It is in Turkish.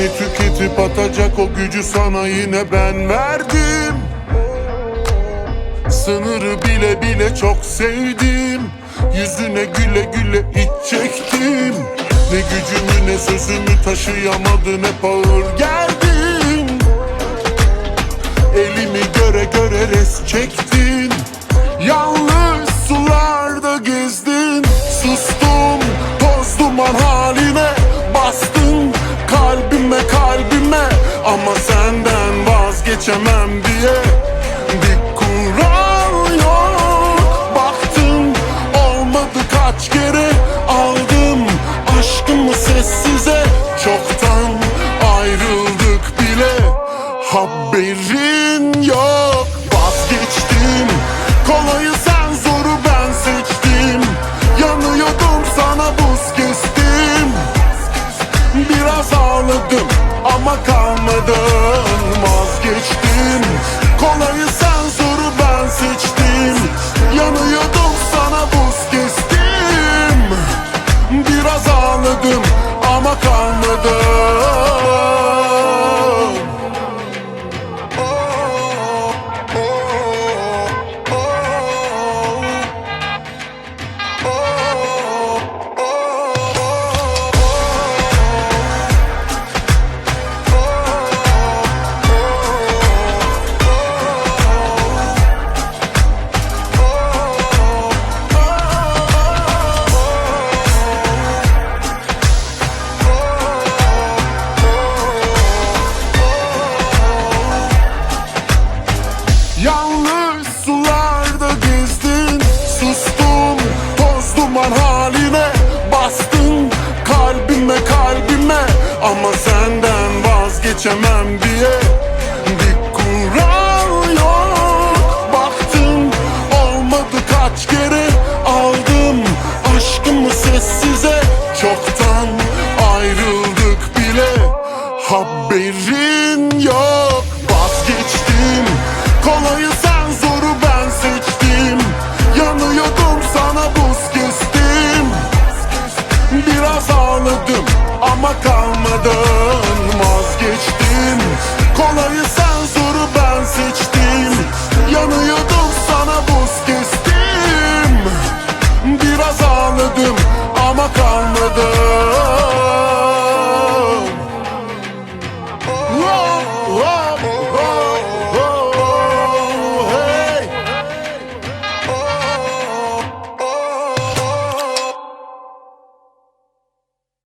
Kesip atacak o gücü sana yine ben verdim. Sınırı bile bile çok sevdim. Yüzüne güle güle iç çektim. Ne gücümü ne sözümü taşıyamadın hep ağır geldin. Elimi göre göre res çektin vazgeçemem diye Bir kural yok. Baktım olmadı kaç kere Aldım aşkımı sessize. Çoktan ayrıldık bile Haberin yok Ama senden vazgeçemem diye todo